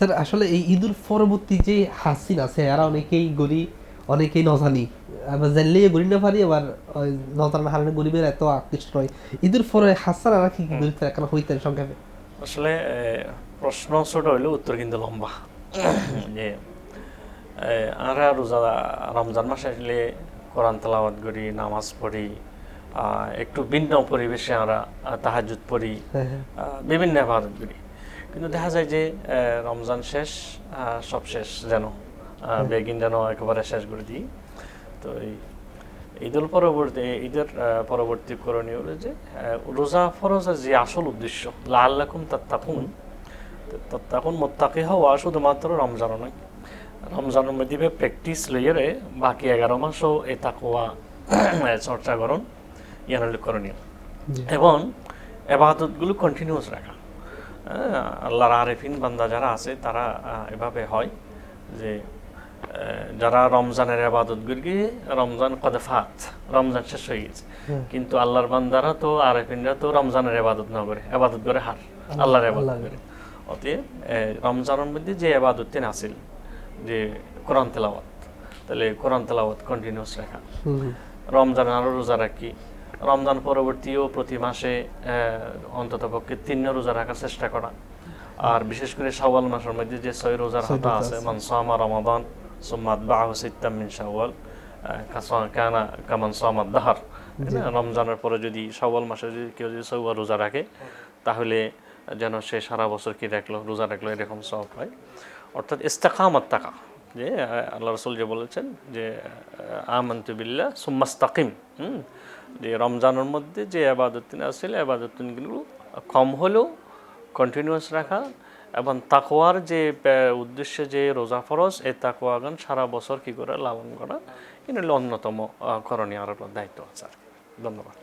Sir আসলে এই ঈদুল পরবর্তী যে হাসিন আছে এরা অনেকেই গরি অনেকেই নজানি। আবার জানলেই গরি না পারি আবার নজান হারানো গরিবের এত আকৃষ্ট নয়। ঈদুল পরে হাসান আর কি গরিব এখন হইতেন সংক্ষেপে? আসলে প্রশ্ন ছোট হইলেও উত্তর কিন্তু লম্বা। যে আমরা রোজা রমজান মাসে আসলে কোরআন তেলাওয়াত করি নামাজ পড়ি একটু ভিন্ন পরিবেশে আমরা তাহাজুদ পড়ি হ্যাঁ, হ্যাঁ। বিভিন্ন আবাদত করি। কিন্তু দেখা যায় যে রমজান শেষ সব শেষ যেন বেগিন যেন একেবারে শেষ করে দিই। তো এই ঈদুল পরবর্তী ঈদের পরবর্তী করণীয় হলো যে রোজা ফরজের যে আসল উদ্দেশ্য লাল্লাকুম তাত্তাকুন তাত্তাকুন মোত্তাকি হওয়া শুধুমাত্র রমজানও নয়। রমজানের মধ্যে প্র্যাকটিস লইয়ে বাকি এগারো মাসও এই তাকুয়া চর্চা করুন ইয়ানুল করণীয়। এবং এবাদতগুলো কন্টিনিউয়াস রাখা। আল্লাহর আরেফিন বান্দা যারা আছে তারা এভাবে হয় যে যারা রমজানের আবাদতগুলি রমজান কদফাত রমজান শেষ হয়ে গেছে। কিন্তু আল্লাহর বান্দারা তো আরেফিনরা তো রমজানের আবাদত না করে আবাদত করে হার আল্লাহর আবাদত করে। অতএব রমজানের মধ্যে যে আবাদতেন আসিল যে কোরআন তেলাওয়াত তাহলে কোরআন তেলাওয়াত কন্টিনিউস রাখা। রমজান আরও রোজা রাখি রমজান পরবর্তীও প্রতি মাসে অন্তত পক্ষে তিন রোজা রাখার চেষ্টা করা। আর বিশেষ করে শাওয়াল মাসের মধ্যে যে ছয় রোজার হাতা আছে। মানসামা রমাদান সুম্মাত বাহু সিত্তাম মিন শাওয়াল কানা কামান সামাদ দাহার। রমজানের পরে যদি শাওয়াল মাসে যদি কেউ যদি সৌয়া রোজা রাখে তাহলে যেন সে সারা বছর কি রাখল রোজা রাখল এরকম সব হয়। অর্থাৎ ইস্তাকামাত তাকা। যে আল্লাহ রসুল যে বলেছেন যে বিল্লাহ সুম্মাস্তাকিম হুম? যে রমজানের মধ্যে যে আবাদতিন আসলে আবাদতিনগুলো কম হলেও কন্টিনিউয়াস রাখা এবং তাকওয়ার যে উদ্দেশ্যে যে রোজা ফরজ এই তাকোয়াগান সারা বছর কি করে লালন করা? এটা অন্যতম করণীয় আর দায়িত্ব আছে আর। ধন্যবাদ।